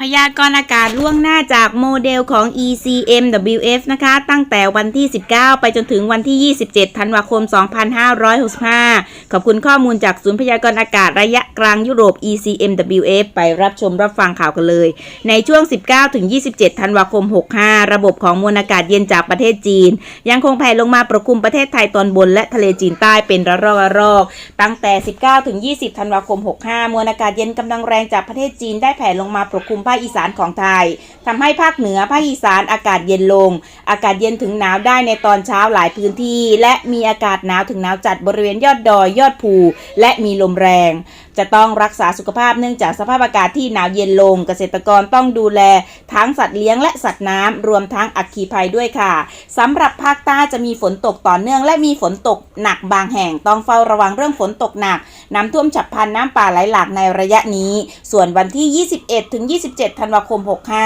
พยากรณ์อากาศล่วงหน้าจากโมเดลของ ECMWF นะคะ ตั้งแต่วันที่ 19 ไปจนถึงวันที่ 27 ธันวาคม 2565 ขอบคุณข้อมูลจากศูนย์พยากรณ์อากาศระยะกลางยุโรป ECMWF ไปรับชมรับฟังข่าวกันเลย ในช่วง 19 ถึง 27 ธันวาคม 65 ระบบของมวลอากาศเย็นจากประเทศจีน ยังคงแผ่ลงมาปกคลุมประเทศไทยตอนบนและทะเลจีนใต้เป็นระลอกระลอกตั้งแต่ 19 ถึง 20 ธันวาคม 65 มวลอากาศเย็นกำลังแรงจากประเทศจีนได้แผ่ลงมาปกคลุมภาคอีสานของไทยทำให้ภาคเหนือภาคอีสานอากาศเย็นลง อากาศเย็นถึงหนาวได้ในตอนเช้าหลายพื้นที่ และมีอากาศหนาวถึงหนาวจัดบริเวณยอดดอยยอดภู และมีลมแรง จะต้องรักษาสุขภาพเนื่องจากสภาพอากาศที่หนาวเย็นลง เกษตรกรต้องดูแลทั้งสัตว์เลี้ยงและสัตว์น้ำรวมทั้งอัคคีภัยด้วยค่ะสำหรับภาคใต้จะมีฝนตกต่อเนื่อง และมีฝนตกหนักบางแห่งต้องเฝ้าระวังเรื่องฝนตกหนัก น้ำท่วมฉับพลันน้ำป่าไหลหลากในระยะนี้ ส่วนวันที่ 21 ถึง 27 ธันวาคม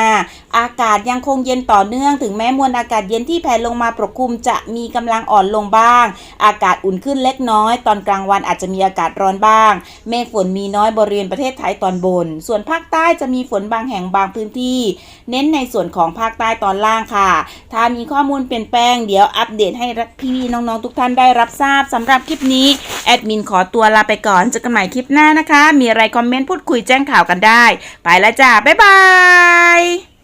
65 อากาศยังคงเย็นต่อเนื่อง ถึงแม้มวลอากาศเย็นที่แผ่ลงมาปกคลุมจะมีกำลังอ่อนลงบ้าง อากาศอุ่นขึ้นเล็กน้อย ตอนกลางวันอาจจะมีอากาศร้อนบ้าง เมฆฝนมีน้อยบริเวณประเทศไทยตอนบน ส่วนภาคใต้จะมีฝนบางแห่งบางพื้นที่ เน้นในส่วนของภาคใต้ตอนล่างค่ะ ถ้ามีข้อมูลเปลี่ยนแปลงเดี๋ยวอัปเดตให้พี่น้องๆทุกท่านได้รับทราบสำหรับคลิปนี้แอดมินขอตัวลาไปก่อนอนเจอกันใหม่คลิปหน้านะคะ มีอะไรคอมเมนต์พูดคุยแจ้งข่าวกันได้ ไปแล้วจ้า บ๊ายบาย